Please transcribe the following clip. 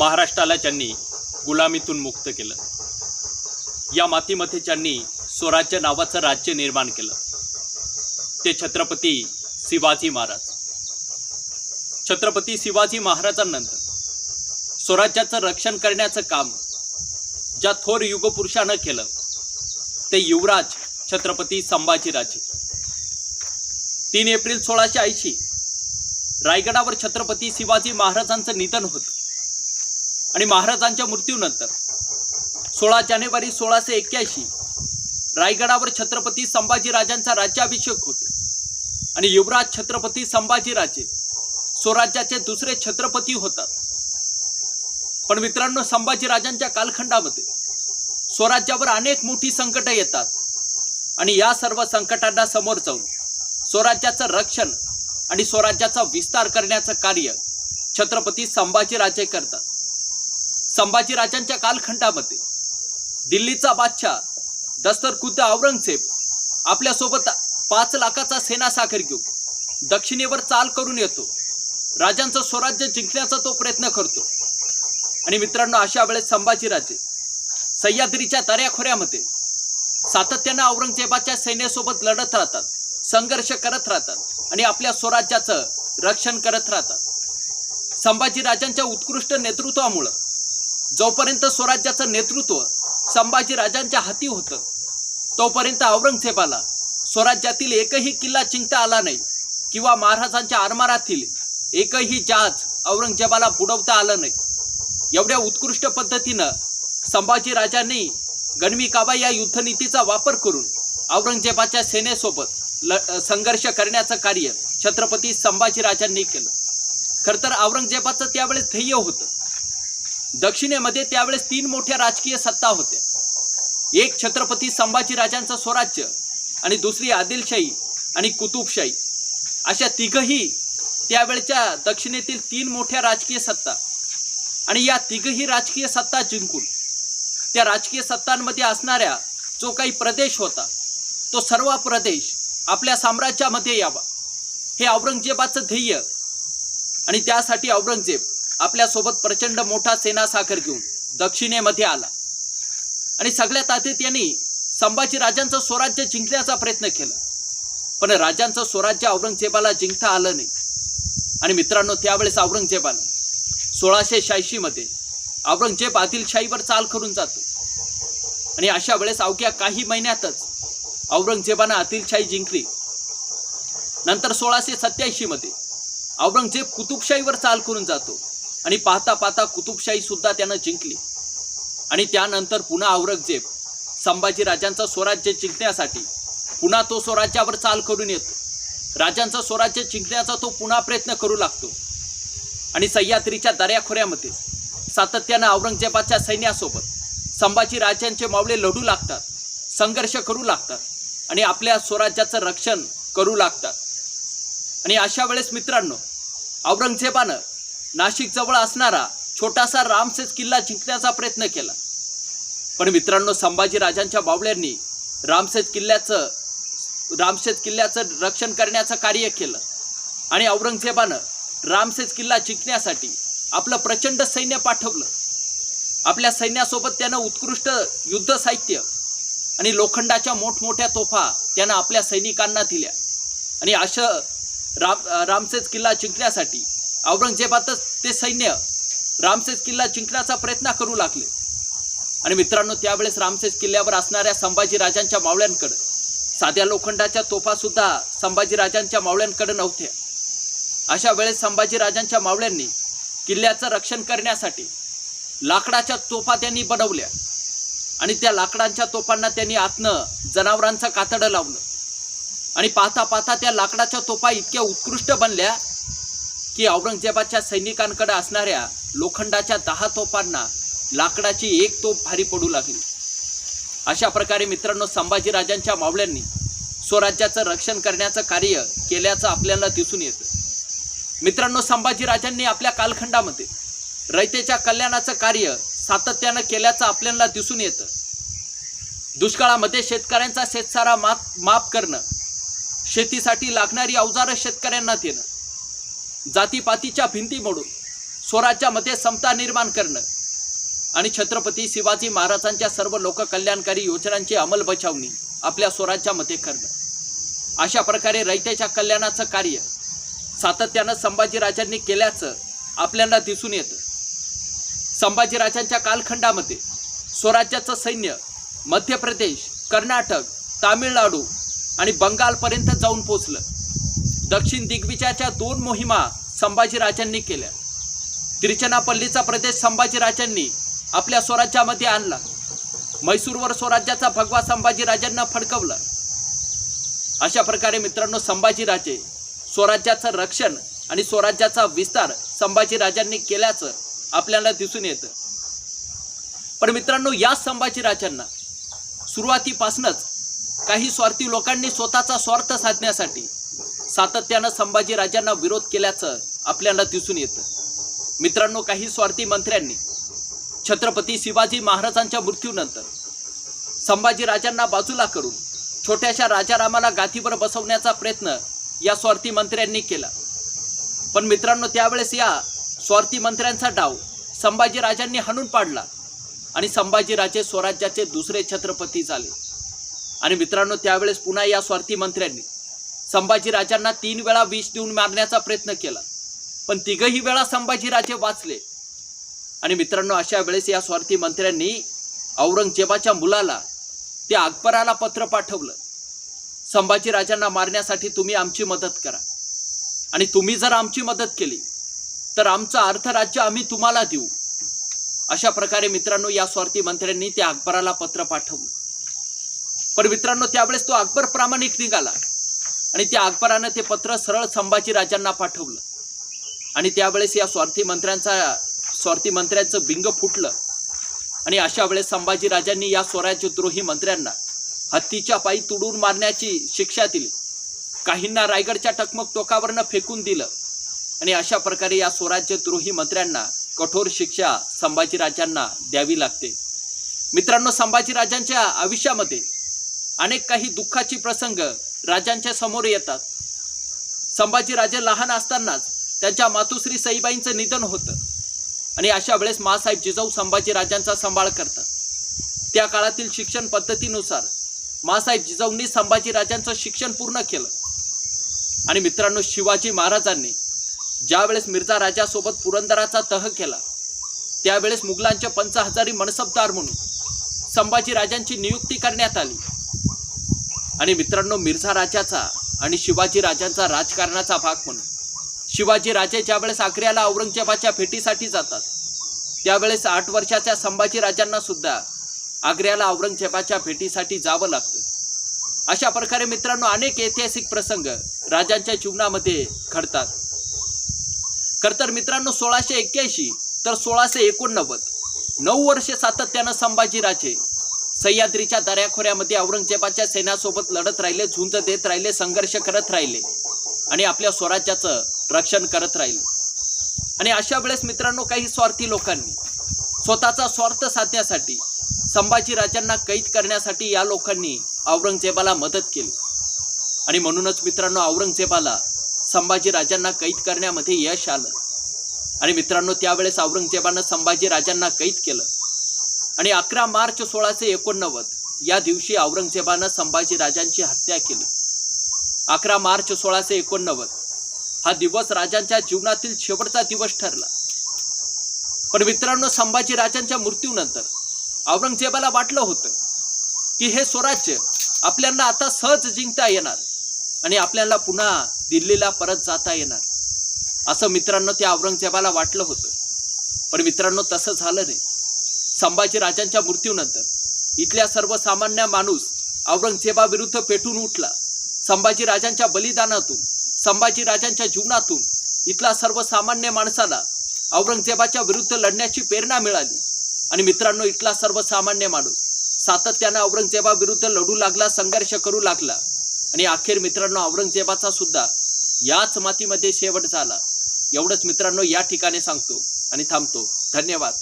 महाराष्ट्राला ज्यांनी गुलामीतून मुक्त केलं या मातीमध्ये ज्यांनी स्वराज्य नावाचं राज्य निर्माण केलं ते छत्रपती शिवाजी महाराज. छत्रपती शिवाजी महाराजांनंतर स्वराज्याचं रक्षण करण्याचं काम ज्या थोर युगपुरुषानं केलं ते युवराज छत्रपती संभाजीराजे. तीन एप्रिल सोळाशे ऐंशी रायगडावर छत्रपती शिवाजी महाराजांचं निधन होतं. आणि महाराजांच्या मृत्यूनंतर सोळा जानेवारी सोळाशे एक्क्याऐंशी रायगडावर छत्रपती संभाजीराजांचा राज्याभिषेक होतो. आणि युवराज छत्रपती संभाजीराजे स्वराज्याचे दुसरे छत्रपती होतात. पण मित्रांनो संभाजीराजांच्या कालखंडामध्ये स्वराज्यावर अनेक मोठी संकटं येतात. आणि या सर्व संकटांना समोर जाऊन स्वराज्याचं रक्षण आणि स्वराज्याचा विस्तार करण्याचं कार्य छत्रपती संभाजीराजे करतात. संभाजीराजांच्या कालखंडामध्ये दिल्लीचा बादशाह दस्तरखुद्द औरंगजेब आपल्यासोबत पाच लाखाचा सेनासाखर घेऊन दक्षिणेवर चाल करून येतो. राजांचं स्वराज्य जिंकण्याचा तो प्रयत्न करतो. आणि मित्रांनो अशा वेळेस संभाजीराजे सह्याद्रीच्या दऱ्याखोऱ्यामध्ये सातत्यानं औरंगजेबाच्या सैन्यासोबत लढत राहतात संघर्ष करत राहतात आणि आपल्या स्वराज्याचं रक्षण करत राहतात. संभाजीराजांच्या उत्कृष्ट नेतृत्वामुळं जोपर्यंत स्वराज्याचं नेतृत्व संभाजीराजांच्या हाती होतं तोपर्यंत औरंगजेबाला स्वराज्यातील एकही किल्ला जिंकता आला नाही किंवा महाराजांच्या आरमारातील एकही जहाज औरंगजेबाला बुडवता आलं नाही. एवढ्या उत्कृष्ट पद्धतीनं संभाजीराजांनी गणवी काबा या युद्धनीतीचा वापर करून औरंगजेबाच्या सेनेसोबत ल संघर्ष करण्याचं कार्य छत्रपती संभाजीराजांनी केलं. खरं तर औरंगजेबाचं त्यावेळेस ध्येय होतं. दक्षिणेमध्ये त्यावेळेस तीन मोठ्या राजकीय सत्ता होत्या. एक छत्रपती संभाजीराजांचं स्वराज्य आणि दुसरी आदिलशाही आणि कुतुबशाही. अशा तिघही त्यावेळच्या दक्षिणेतील तीन मोठ्या राजकीय सत्ता. आणि या तिघही राजकीय सत्ता जिंकून त्या राजकीय सत्तांमध्ये असणाऱ्या जो काही प्रदेश होता तो सर्व प्रदेश आपल्या साम्राज्यामध्ये यावा. हे औरंगजेबाचं ध्येय. आणि त्यासाठी औरंगजेब आपल्यासोबत प्रचंड मोठा सेना साखर घेऊन दक्षिणेमध्ये आला. आणि सगळ्यात आधी संभाजी संभाजीराजांचं स्वराज्य जिंकण्याचा प्रयत्न केला. पण राजांचं स्वराज्य औरंगजेबाला जिंकता आलं नाही. आणि मित्रांनो त्यावेळेस औरंगजेबानं सोळाशे शहाऐंशीमध्ये औरंगजेब आदिलशाहीवर चाल करून जातो. आणि अशा वेळेस अवघ्या काही महिन्यातच औरंगजेबानं आदिलशाही जिंकली. नंतर सोळाशे सत्याऐंशीमध्ये औरंगजेब कुतुबशाहीवर चाल करून जातो. आणि पाहता पाहता कुतुबशाही सुद्धा त्यानं जिंकली. आणि त्यानंतर पुन्हा औरंगजेब संभाजीराजांचं स्वराज्य जिंकण्यासाठी पुन्हा तो स्वराज्यावर चाल करून येतो. राजांचं स्वराज्य जिंकण्याचा तो पुन्हा प्रयत्न करू लागतो. आणि सह्याद्रीच्या दऱ्याखोऱ्यामध्ये सातत्यानं औरंगजेबाच्या सैन्यासोबत संभाजीराजांचे मावळे लढू लागतात संघर्ष करू लागतात आणि आपल्या स्वराज्याचं रक्षण करू लागतात. आणि अशा वेळेस मित्रांनो औरंगजेबानं नाशिकजवळ असणारा छोटासा रामसेज किल्ला जिंकण्याचा प्रयत्न केला. पण मित्रांनो संभाजीराजांच्या बावळ्यांनी रामसेस किल्ल्याचं रामसेस किल्ल्याचं रक्षण करण्याचं कार्य केलं. आणि औरंगजेबानं रामसेज किल्ला जिंकण्यासाठी आपलं प्रचंड सैन्य पाठवलं. आपल्या सैन्यासोबत त्यानं उत्कृष्ट युद्ध साहित्य आणि लोखंडाच्या मोठमोठ्या तोफा त्यानं आपल्या सैनिकांना दिल्या. आणि अशा राम रामसेज किल्ला जिंकण्यासाठी औरंगजेबातच ते सैन्य रामसेस किल्ला जिंकण्याचा प्रयत्न करू लागले. आणि मित्रांनो त्यावेळेस रामसेस किल्ल्यावर असणाऱ्या संभाजीराजांच्या मावळ्यांकडं साध्या लोखंडाच्या तोफासुद्धा संभाजीराजांच्या मावळ्यांकडे नव्हत्या. अशा वेळेस संभाजीराजांच्या मावळ्यांनी किल्ल्याचं रक्षण करण्यासाठी लाकडाच्या तोफा त्यांनी बनवल्या. आणि त्या लाकडांच्या तोफांना त्यांनी आतनं जनावरांचं कातडं लावलं. आणि पाहता पाहता त्या लाकडाच्या तोफा इतक्या उत्कृष्ट बनल्या की औरंगजेबाच्या सैनिकांकडे असणाऱ्या लोखंडाच्या दहा तोफांना लाकडाची एक तोफ भारी पडू लागली. अशा प्रकारे मित्रांनो संभाजीराजांच्या मावळ्यांनी स्वराज्याचं रक्षण करण्याचं कार्य केल्याचं आपल्याला दिसून येतं. मित्रांनो संभाजीराजांनी आपल्या कालखंडामध्ये रयतेच्या कल्याणाचं कार्य सातत्यानं केल्याचं आपल्याला दिसून येतं. दुष्काळामध्ये शेतकऱ्यांचा शेतसारा माफ माफ करणं शेतीसाठी लागणारी अवजारं शेतकऱ्यांना देणं जातीपातीच्या भिंती मोडून स्वराज्यामध्ये समता निर्माण करणं आणि छत्रपती शिवाजी महाराजांच्या सर्व लोककल्याणकारी योजनांची अंमलबजावणी आपल्या स्वराज्यामध्ये करणं. अशा प्रकारे रयतेच्या कल्याणाचं कार्य सातत्यानं संभाजीराजांनी केल्याचं आपल्याला दिसून येतं. संभाजीराजांच्या कालखंडामध्ये स्वराज्याचं सैन्य मध्य प्रदेश कर्नाटक तामिळनाडू आणि बंगालपर्यंत जाऊन पोचलं दक्षिण दिग्विजयाच्या दोन मोहिमा संभाजीराजांनी केल्या. तिरुचनापल्लीचा प्रदेश संभाजीराजांनी आपल्या स्वराज्यामध्ये आणला. मैसूरवर स्वराज्याचा भगवा संभाजीराजांना फडकवला. अशा प्रकारे मित्रांनो संभाजीराजे स्वराज्याचं रक्षण आणि स्वराज्याचा विस्तार संभाजीराजांनी केल्याचं आपल्याला दिसून येतं. पण मित्रांनो या संभाजीराजांना सुरुवातीपासूनच काही स्वार्थी लोकांनी स्वतःचा स्वार्थ साधण्यासाठी सातत्यानं संभाजीराजांना विरोध केल्याचं आपल्याला दिसून येतं. मित्रांनो काही स्वार्थी मंत्र्यांनी छत्रपती शिवाजी महाराजांच्या मृत्यूनंतर संभाजीराजांना बाजूला करून छोट्याशा राजारामाला गाथीवर बसवण्याचा प्रयत्न या स्वार्थी मंत्र्यांनी केला. पण मित्रांनो त्यावेळेस या स्वार्थी मंत्र्यांचा डाव संभाजीराजांनी हाणून पाडला आणि संभाजीराजे स्वराज्याचे दुसरे छत्रपती झाले. आणि मित्रांनो त्यावेळेस पुन्हा या स्वार्थी मंत्र्यांनी संभाजीराजांना तीन वेळा विष देऊन मारण्याचा प्रयत्न केला. पण तिघही वेळा संभाजीराजे वाचले. आणि मित्रांनो अशा वेळेस या स्वार्थी मंत्र्यांनी औरंगजेबाच्या मुलाला त्या अकबराला पत्र पाठवलं. संभाजीराजांना मारण्यासाठी तुम्ही आमची मदत करा. आणि तुम्ही जर आमची मदत केली तर आमचं अर्थराज्य आम्ही तुम्हाला देऊ. अशा प्रकारे मित्रांनो या स्वार्थी मंत्र्यांनी त्या अकबराला पत्र पाठवलं. पण मित्रांनो त्यावेळेस तो अकबर प्रामाणिक निघाला. आणि त्या अकबरानं ते पत्र सरळ संभाजी राजांना पाठवलं. आणि त्यावेळेस या स्वार्थी मंत्र्यांचा स्वार्थी मंत्र्यांचं बिंग फुटलं. आणि अशा वेळेस संभाजीराजांनी या स्वराज्यद्रोही मंत्र्यांना हत्तीच्या पायी तुडून मारण्याची शिक्षा दिली. काहींना रायगडच्या टकमक टोकावरनं फेकून दिलं. आणि अशा प्रकारे या स्वराज्यद्रोही मंत्र्यांना कठोर शिक्षा संभाजीराजांना द्यावी लागते. मित्रांनो संभाजीराजांच्या आयुष्यामध्ये अनेक काही दुःखाची प्रसंग राजांच्या समोर येतात. संभाजीराजे लहान असतानाच त्यांच्या मातुश्री सईबाईंचं निधन होतं. आणि अशा वेळेस मासाहेब जिजाऊ संभाजीराजांचा सांभाळ करतात. त्या काळातील शिक्षण पद्धतीनुसार मासाहेब जिजाऊंनी संभाजीराजांचं शिक्षण पूर्ण केलं. आणि मित्रांनो शिवाजी महाराजांनी ज्यावेळेस मिर्झा राजासोबत पुरंदराचा तह केला त्यावेळेस मुघलांचे पंच हजारी मनसबदार म्हणून संभाजीराजांची नियुक्ती करण्यात आली. आणि मित्रांनो मिर्झा राजाचा आणि शिवाजी राजांचा राजकारणाचा भाग म्हणून. शिवाजी राजे ज्यावेळेस आग्र्याला औरंगजेबाच्या भेटीसाठी जातात त्यावेळेस आठ वर्षाच्या संभाजी राजांना सुद्धा आग्र्याला औरंगजेबाच्या भेटीसाठी जावं लागतं. अशा प्रकारे मित्रांनो अनेक ऐतिहासिक प्रसंग राजांच्या जीवनामध्ये घडतात. खर तर मित्रांनो सोळाशे एक्क्याऐंशी तर सोळाशे एकोणनव्वद नऊ वर्षे सातत्यानं संभाजीराजे सह्याद्रीच्या दऱ्याखोऱ्यामध्ये औरंगजेबाच्या सैन्यासोबत लढत राहिले झुंज देत राहिले संघर्ष करत राहिले आणि आपल्या स्वराज्याचं रक्षण करत राहिले. आणि अशा वेळेस मित्रांनो काही स्वार्थी लोकांनी स्वतःचा स्वार्थ साधण्यासाठी संभाजीराजांना कैद करण्यासाठी या लोकांनी औरंगजेबाला मदत केली. आणि म्हणूनच मित्रांनो औरंगजेबाला संभाजीराजांना कैद करण्यामध्ये यश आलं. आणि मित्रांनो त्यावेळेस औरंगजेबानं संभाजीराजांना कैद केलं. आणि अकरा मार्च सोळाशे एकोणनव्वद या दिवशी औरंगजेबानं संभाजीराजांची हत्या केली. अकरा मार्च सोळाशे एकोणनव्वद हा दिवस राजांच्या जीवनातील शेवटचा दिवस ठरला. पण मित्रांनो संभाजीराजांच्या मृत्यूनंतर औरंगजेबाला वाटलं होतं की हे स्वराज्य आपल्याला आता सहज जिंकता येणार आणि आपल्याला पुन्हा दिल्लीला परत जाता येणार असं मित्रांनो त्या औरंगजेबाला वाटलं होतं. पण मित्रांनो तसं झालं नाही. संभाजीराजांच्या मृत्यूनंतर इथल्या सर्वसामान्य माणूस औरंगजेबाविरुद्ध पेटून उठला. संभाजीराजांच्या बलिदानातून संभाजीराजांच्या जीवनातून इथला सर्वसामान्य माणसाला औरंगजेबाच्या विरुद्ध लढण्याची प्रेरणा मिळाली. आणि मित्रांनो इथला सर्वसामान्य माणूस सातत्यानं औरंगजेबाविरुद्ध लढू लागला संघर्ष करू लागला. आणि अखेर मित्रांनो औरंगजेबाचा सुद्धा याच मातीमध्ये शेवट झाला. एवढंच मित्रांनो या ठिकाणी सांगतो आणि थांबतो. धन्यवाद.